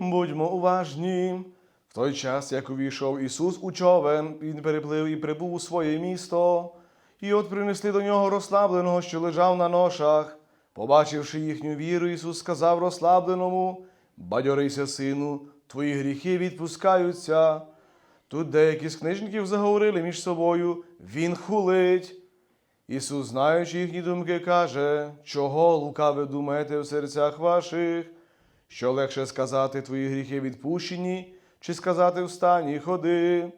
Будьмо уважні. В той час, як увійшов Ісус у човен, Він переплив і прибув у своє місто, і от принесли до нього розслабленого, що лежав на ношах. Побачивши їхню віру, Ісус сказав розслабленому: Бадьорися, сину, твої гріхи відпускаються. Тут деякі з книжників заговорили між собою, Він хулить. Ісус, знаючи їхні думки, каже, чого лукаве думаєте в серцях ваших, що легше сказати твої гріхи відпущені, чи сказати встань ходи.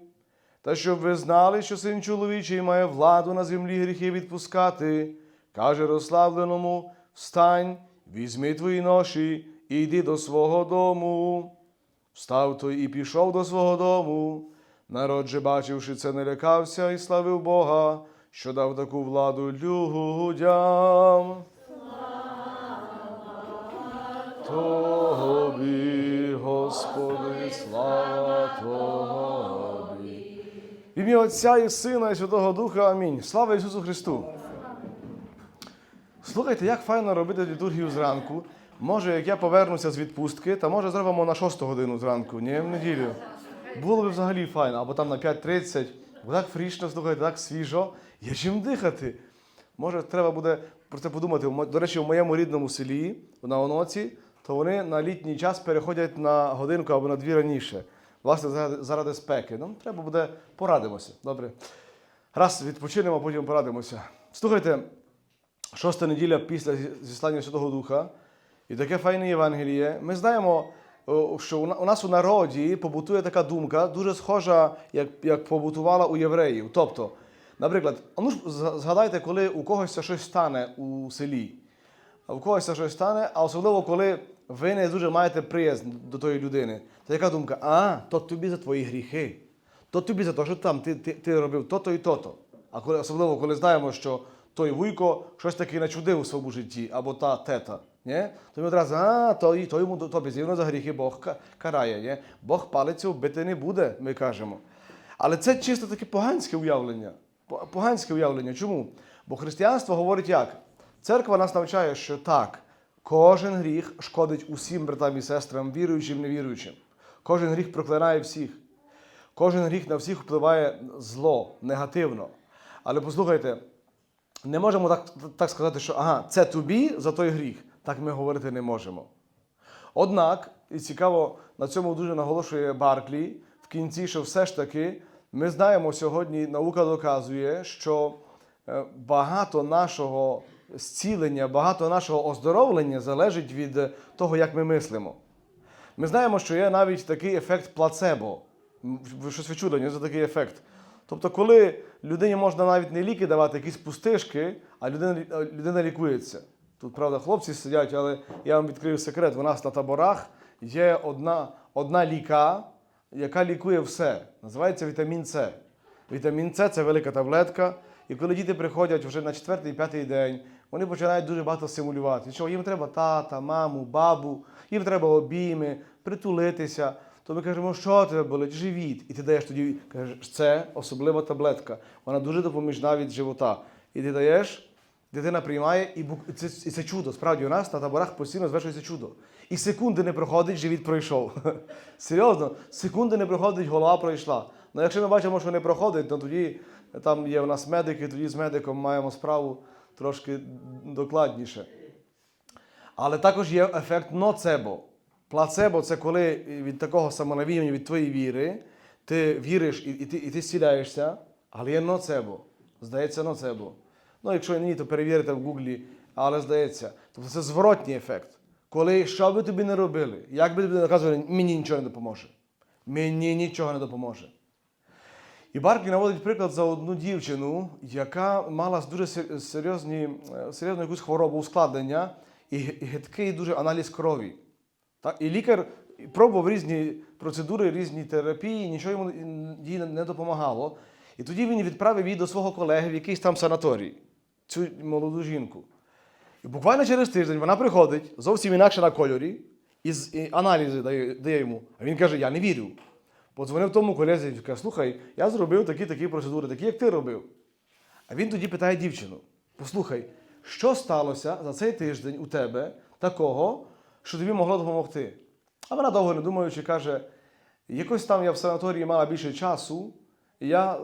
Та щоб ви знали, що син чоловічий має владу на землі гріхи відпускати, каже розслабленому: Встань, візьми твої ноші і йди до свого дому. Встав той і пішов до свого дому. Народ же, бачивши це, не лякався і славив Бога, що дав таку владу людям. Тобі, В ім'я Отця і Сина і Святого Духа. Амінь. Слава Ісусу Христу! Слухайте, як файно робити літургію зранку. Може, як я повернуся з відпустки, та може зробимо на 6 годину зранку, ні, в неділю. Було б взагалі файно, або там на 5.30. Бо так фрішно, слухайте, так свіжо. Є чим дихати. Може, треба буде про це подумати. До речі, в моєму рідному селі, на Оноці, то вони на літній час переходять на годинку або на дві раніше. Власне, заради, спеки. Ну, треба буде порадимося. Добре. Раз відпочинемо, потім порадимося. Слухайте, шоста неділя після зіслання Святого Духа, і таке файне Євангеліє. Ми знаємо, що у нас у народі побутує така думка, дуже схожа, як, як побутувала у євреїв. Тобто, наприклад, ну ж згадайте, коли у когось щось стане у селі, а у когось щось стане, а особливо, коли ви не дуже маєте приязнь до тої людини. То яка думка? А, то тобі за твої гріхи, то тобі за те, що там ти, ти, ти робив то-то і то-то. А коли, особливо, коли знаємо, що той вуйко щось таки начудив у своєму житті, або та тета. Ні? То ми одразу, а, то, і- то йому то безвірно за гріхи Бог карає. Ні? Бог палицю бити не буде, ми кажемо. Але це чисто таке поганське уявлення. Поганське уявлення. Чому? Бо християнство говорить як? Церква нас навчає, що так, кожен гріх шкодить усім братам і сестрам, віруючим, невіруючим. Кожен гріх проклинає всіх. Кожен гріх на всіх впливає зло, негативно. Але послухайте, не можемо так, так сказати, що ага, це тобі за той гріх. Так ми говорити не можемо. Однак, і цікаво, на цьому дуже наголошує Барклі в кінці, що все ж таки ми знаємо сьогодні, наука доказує, що е, багато нашого зцілення, багато нашого оздоровлення залежить від того, як ми мислимо. Ми знаємо, що є навіть такий ефект плацебо. Ви щось ви чули, за такий ефект. Тобто, коли людині можна навіть не ліки давати, якісь пустишки, а людина, людина лікується. Тут, правда, хлопці сидять, але я вам відкрию секрет. У нас на таборах є одна, одна ліка, яка лікує все. Називається вітамін С. Вітамін С це велика таблетка. І коли діти приходять вже на четвертий, п'ятий день, вони починають дуже багато симулювати. Що їм треба тата, маму, бабу, їм треба обійми, притулитися. То ми кажемо, що тебе болить? Живіт. І ти даєш тоді, кажеш, це особлива таблетка. Вона дуже допоміжна від живота. І ти даєш, дитина приймає, і, це, і це чудо. Справді, у нас на таборах постійно звершується чудо. І секунди не проходить, живіт пройшов. Серйозно, секунди не проходить, голова пройшла. Ну якщо ми бачимо, що не проходить, то тоді там є у нас медики, тоді з медиком маємо справу трошки докладніше. Але також є ефект ноцебо. Плацебо це коли від такого самонавіяння, від твоєї віри, ти віриш і, і, ти, і ти зціляєшся, але є ноцебо. Здається, ноцебо. Ну, якщо ні, то перевірите в Гуглі, але здається. Тобто це зворотній ефект. Коли що би тобі не робили, як би тобі наказували, мені нічого не допоможе. Мені нічого не допоможе. І Барклі наводить приклад за одну дівчину, яка мала дуже серйозні, е, серйозну якусь хворобу ускладнення і гидкий дуже аналіз крові. Так? І лікар пробував різні процедури, різні терапії, нічого йому їй не допомагало. І тоді він відправив її до свого колеги в якийсь там санаторій, цю молоду жінку. І буквально через тиждень вона приходить зовсім інакше на кольорі, і, аналізи дає, дає йому. А він каже: Я не вірю. Подзвонив тому колезі і каже, слухай, я зробив такі-такі процедури, такі, як ти робив. А він тоді питає дівчину: послухай, що сталося за цей тиждень у тебе такого, що тобі могло допомогти? А вона довго не думаючи, каже: якось там я в санаторії мала більше часу, і я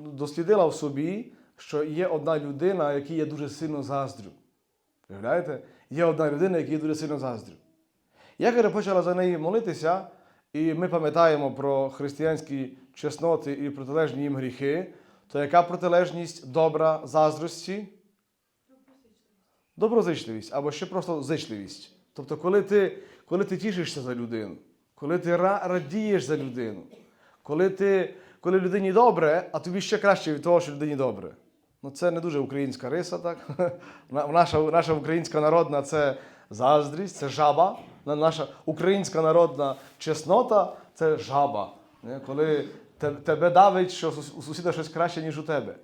дослідила в собі, що є одна людина, якій я дуже сильно заздрю. Уявляєте? Є одна людина, якій я дуже сильно заздрю. Я каже, почала за неї молитися, і ми пам'ятаємо про християнські чесноти і протилежні їм гріхи. То яка протилежність добра заздрості? Доброзичливість або ще просто зичливість. Тобто, коли ти, коли ти тішишся за людину, коли ти радієш за людину, коли, ти, коли людині добре, а тобі ще краще від того, що людині добре. Ну, це не дуже українська риса, так? На- Наша, наша українська народна це заздрість, це жаба. На- Наша українська народна чеснота це жаба. Коли тебе давить, що у сусіда щось краще, ніж у тебе.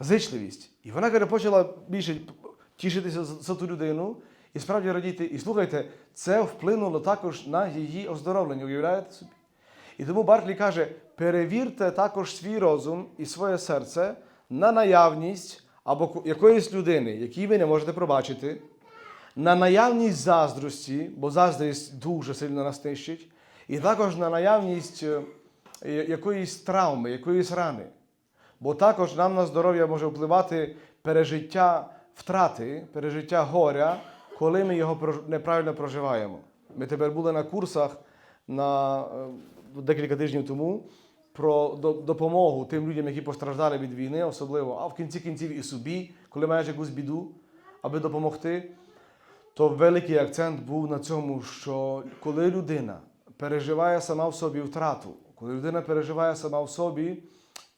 Зичливість. І вона каже, почала більше тішитися за ту людину і справді радіти. І слухайте, це вплинуло також на її оздоровлення. Уявляєте собі? І тому Барклі каже: перевірте також свій розум і своє серце на наявність або якоїсь людини, якій ви не можете пробачити, на наявність заздрості, бо заздрість дуже сильно нас нищить, і також на наявність е, якоїсь травми, якоїсь рани. Бо також нам на здоров'я може впливати пережиття втрати, пережиття горя, коли ми його неправильно проживаємо. Ми тепер були на курсах на е, декілька тижнів тому про допомогу тим людям, які постраждали від війни, особливо, а в кінці кінців і собі, коли маєш якусь біду, аби допомогти. То великий акцент був на цьому, що коли людина переживає сама в собі втрату, коли людина переживає сама в собі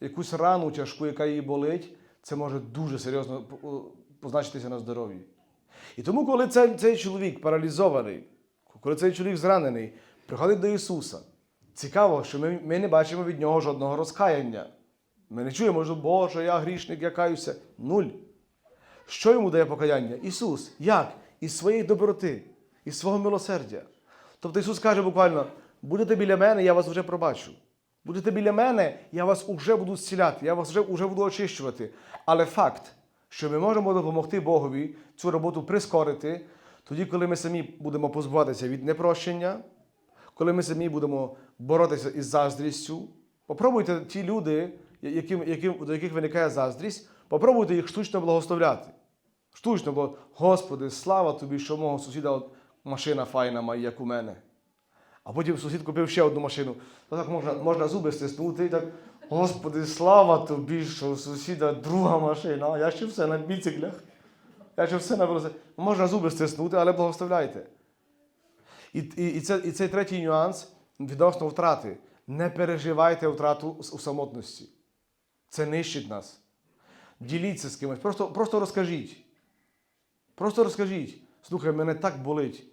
якусь рану тяжку, яка її болить, це може дуже серйозно позначитися на здоров'ї. І тому, коли цей, цей чоловік паралізований, коли цей чоловік зранений, приходить до Ісуса, цікаво, що ми, ми не бачимо від нього жодного розкаяння. Ми не чуємо, що Боже, я грішник, я каюся. Нуль. Що йому дає покаяння? Ісус. Як? Із своєї доброти, із свого милосердя. Тобто Ісус каже буквально: будете біля мене, я вас вже пробачу. Будете біля мене, я вас вже буду зціляти, я вас вже, вже буду очищувати. Але факт, що ми можемо допомогти Богові цю роботу прискорити, тоді, коли ми самі будемо позбуватися від непрощення, коли ми самі будемо боротися із заздрістю. Попробуйте ті люди, яким, яким, до яких виникає заздрість, попробуйте їх штучно благословляти. Штучно, бо, Господи, слава тобі, що мого сусіда от машина файна має, як у мене. А потім сусід купив ще одну машину. То так можна, можна зуби стиснути і так, Господи, слава тобі, що у сусіда друга машина, а я ще все на біциклях. Я ще все на велосипеді. Можна зуби стиснути, але благословляйте. І, і, і, це, і цей третій нюанс відносно втрати. Не переживайте втрату у самотності. Це нищить нас. Діліться з кимось. Просто, просто розкажіть. Просто розкажіть. Слухай, мене так болить.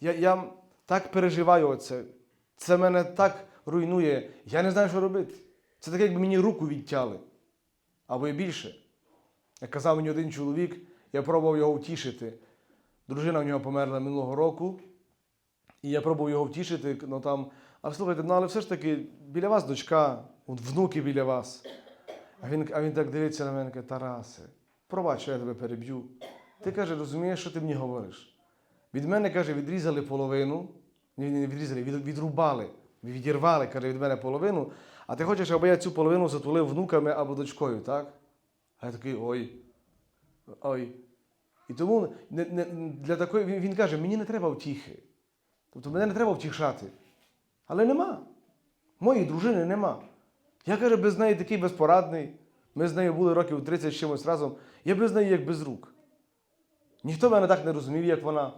Я, я так переживаю оце. Це мене так руйнує. Я не знаю, що робити. Це таке, якби мені руку відтяли. Або і більше. Як казав мені один чоловік, я пробував його втішити. Дружина в нього померла минулого року. І я пробував його втішити, ну там, а слухайте, ну але все ж таки біля вас дочка, внуки біля вас. А він, а він так дивиться на мене, каже, Тарасе, пробач, що я тебе переб'ю. Ти каже, розумієш, що ти мені говориш? Від мене, каже, відрізали половину, не відрізали, від, відрубали, відірвали, каже, від мене половину, а ти хочеш, аби я цю половину затулив внуками або дочкою, так? А я такий, ой, ой. І тому не, не, для такої, він, він каже, мені не треба втіхи. Тобто мене не треба втішати. Але нема. Моєї дружини нема. Я каже, без неї такий безпорадний. Ми з нею були років 30 з чимось разом. Я без неї як без рук. Ніхто мене так не розумів, як вона.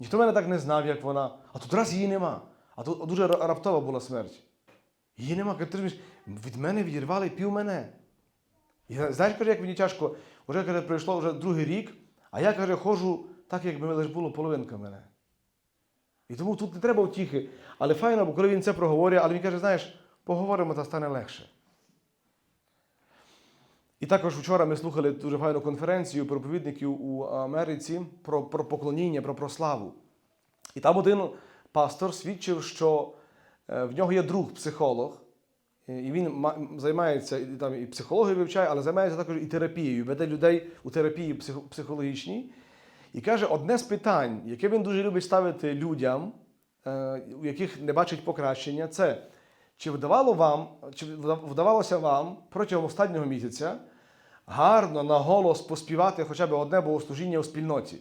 Ніхто мене так не знав, як вона. А тут раз її нема. А тут дуже раптова була смерть. Її нема. Каже, ти розумієш, від мене відірвали пів мене. І знаєш, каже, як мені тяжко, вже каже, пройшло вже другий рік, а я каже, ходжу так, якби лише було половинка мене. І тому тут не треба втіхи. Але файно, бо коли він це проговорює, але він каже, знаєш, поговоримо, та стане легше. І також вчора ми слухали дуже файну конференцію проповідників у Америці про, про поклоніння, про прославу. І там один пастор свідчив, що е, в нього є друг психолог, і він займається і там і психологію вивчає, але займається також і терапією, веде людей у терапії психологічній. І каже, одне з питань, яке він дуже любить ставити людям, е, у яких не бачить покращення, це чи вдавало вам, чи вдавалося вам протягом останнього місяця гарно на голос поспівати хоча б одне богослужіння у спільноті?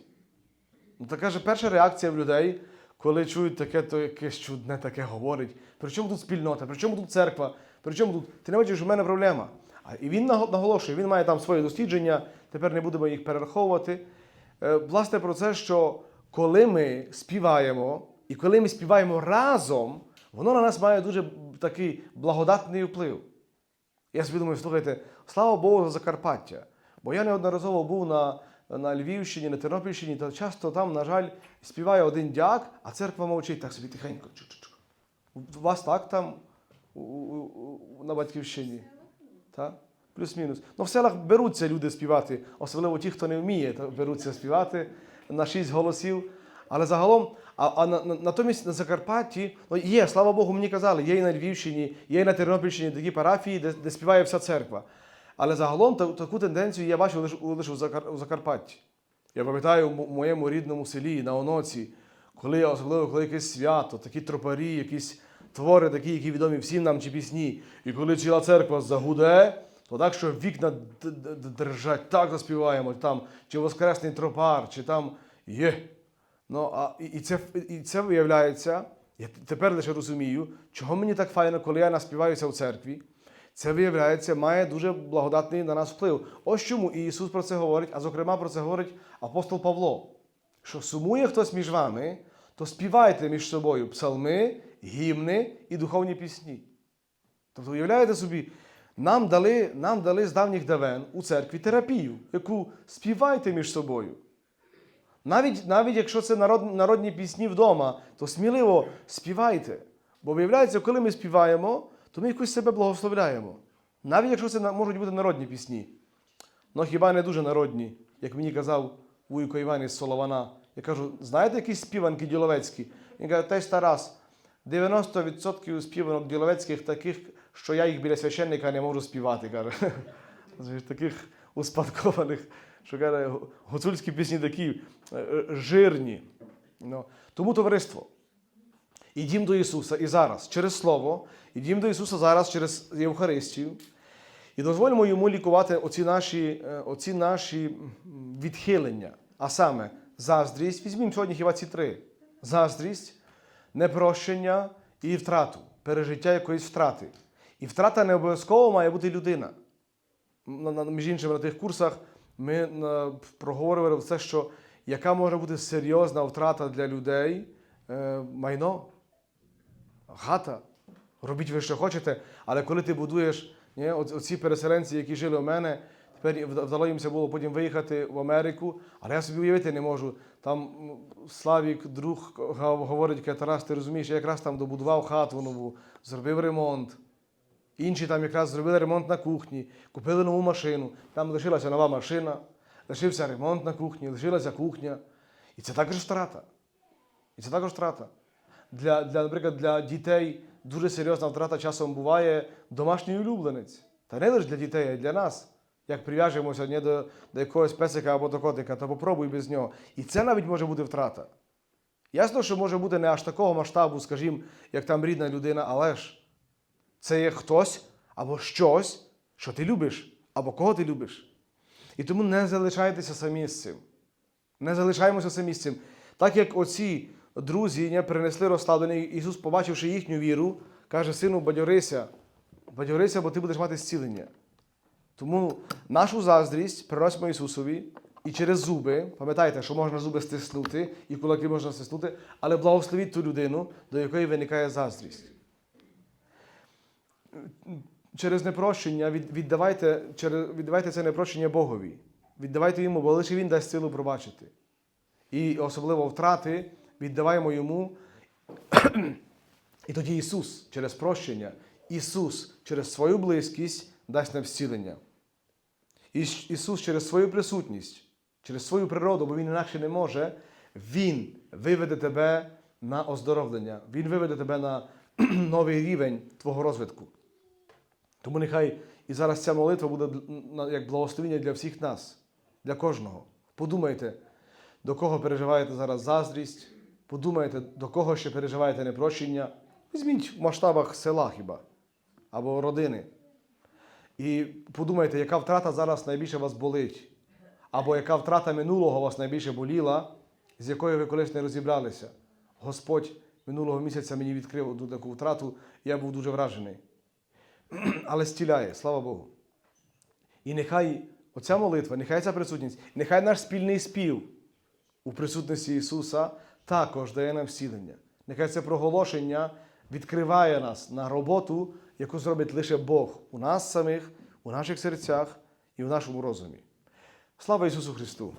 Ну, така ж перша реакція в людей, коли чують таке, то якесь чудне таке говорить. При чому тут спільнота? При чому тут церква? При чому тут? Ти не бачиш, в мене проблема. А і він наголошує, він має там свої дослідження, тепер не будемо їх перераховувати. Е, Власне, про це, що коли ми співаємо, і коли ми співаємо разом, воно на нас має дуже такий благодатний вплив. Я собі думаю, слухайте, слава Богу за Закарпаття. Бо я неодноразово був на, на Львівщині, на Тернопільщині, та часто там, на жаль, співає один дяк, а церква мовчить так собі тихенько. У вас так там у, у, у- на батьківщині? Так? Плюс-мінус. Ну, в селах беруться люди співати, особливо ті, хто не вміє, то беруться співати на шість голосів. Але загалом, а, а на, на- натомість на Закарпатті ну, є, слава Богу, мені казали, є і на Львівщині, є і на Тернопільщині такі парафії, де, де співає вся церква. Але загалом та- таку тенденцію я бачив лише, у, Закарпатті. Я пам'ятаю в моєму рідному селі на Оноці, коли особливо коли якесь свято, такі тропарі, якісь твори, такі, які відомі всім нам чи пісні. І коли ціла церква загуде, то так, що вікна д- д- д- дрижать, так заспіваємо, там, чи Воскресний тропар, чи там є. Ну, а, і, це, і це виявляється, я тепер лише розумію, чого мені так файно, коли я наспіваюся в церкві. Це виявляється, має дуже благодатний на нас вплив. Ось чому і Ісус про це говорить, а зокрема про це говорить апостол Павло. Що сумує хтось між вами, то співайте між собою псалми, гімни і духовні пісні. Тобто, уявляєте собі, нам дали, нам дали з давніх давен у церкві терапію, яку співайте між собою. Навіть, навіть якщо це народ, народні пісні вдома, то сміливо співайте. Бо виявляється, коли ми співаємо, то ми якось себе благословляємо. Навіть якщо це можуть бути народні пісні. Ну хіба не дуже народні, як мені казав Вуйко Іван із Солована. Я кажу, знаєте якісь співанки діловецькі? Він каже, теж Тарас, 90% співанок діловецьких таких, що я їх біля священника не можу співати. каже. Таких успадкованих, що каже, гуцульські пісні такі е, е, жирні. Ну, тому товариство. Ідім до Ісуса і зараз через Слово, ідім до Ісуса зараз через Євхаристію. І дозволимо йому лікувати оці наші, е, оці наші відхилення. А саме заздрість, візьмімо сьогодні хіба ці три: заздрість, непрощення і втрату, пережиття якоїсь втрати. І втрата не обов'язково має бути людина. На- на- Між іншим, на тих курсах ми е, проговорювали все, що яка може бути серйозна втрата для людей е, майно, хата. Робіть ви, що хочете, але коли ти будуєш ні, оці переселенці, які жили у мене, тепер вда- вдало їмся було потім виїхати в Америку, але я собі уявити не можу. Там Славік, друг, говорить, каже, Тарас, ти розумієш, я якраз там добудував хату нову, зробив ремонт. Інші там якраз зробили ремонт на кухні, купили нову машину. Там лишилася нова машина, лишився ремонт на кухні, лишилася кухня. І це також втрата. І це також втрата. Для, для, наприклад, для дітей дуже серйозна втрата часом буває домашній улюбленець. Та не лише для дітей, а й для нас. Як прив'яжемося не до, до якогось песика або до котика, то попробуй без нього. І це навіть може бути втрата. Ясно, що може бути не аж такого масштабу, скажімо, як там рідна людина, але ж це є хтось або щось, що ти любиш, або кого ти любиш. І тому не залишайтеся самі з цим. Не залишаємося самі з цим. Так як оці друзі не принесли розслаблення, Ісус, побачивши їхню віру, каже: Сину, бадьорися, бадьорися, бо ти будеш мати зцілення. Тому нашу заздрість приносимо Ісусові і через зуби, пам'ятайте, що можна зуби стиснути, і кулаки можна стиснути, але благословіть ту людину, до якої виникає заздрість. Через непрощення віддавайте, через, віддавайте це непрощення Богові. Віддавайте йому, бо лише Він дасть силу пробачити. І особливо втрати віддаваємо йому. І тоді Ісус через прощення, Ісус через свою близькість дасть нам зцілення. Іс- Ісус через свою присутність, через свою природу, бо Він інакше не може, Він виведе тебе на оздоровлення, Він виведе тебе на новий рівень твого розвитку. Тому нехай і зараз ця молитва буде як благословення для всіх нас, для кожного. Подумайте, до кого переживаєте зараз заздрість, Подумайте, до кого ще переживаєте непрощення. Візьміть в масштабах села хіба або родини. І подумайте, яка втрата зараз найбільше вас болить, або яка втрата минулого вас найбільше боліла, з якою ви колись не розібралися. Господь минулого місяця мені відкрив одну таку втрату, і я був дуже вражений. Але стіляє, слава Богу. І нехай оця молитва, нехай ця присутність, нехай наш спільний спів у присутності Ісуса також дає нам всілення. Нехай це проголошення відкриває нас на роботу, яку зробить лише Бог у нас самих, у наших серцях і в нашому розумі. Слава Ісусу Христу!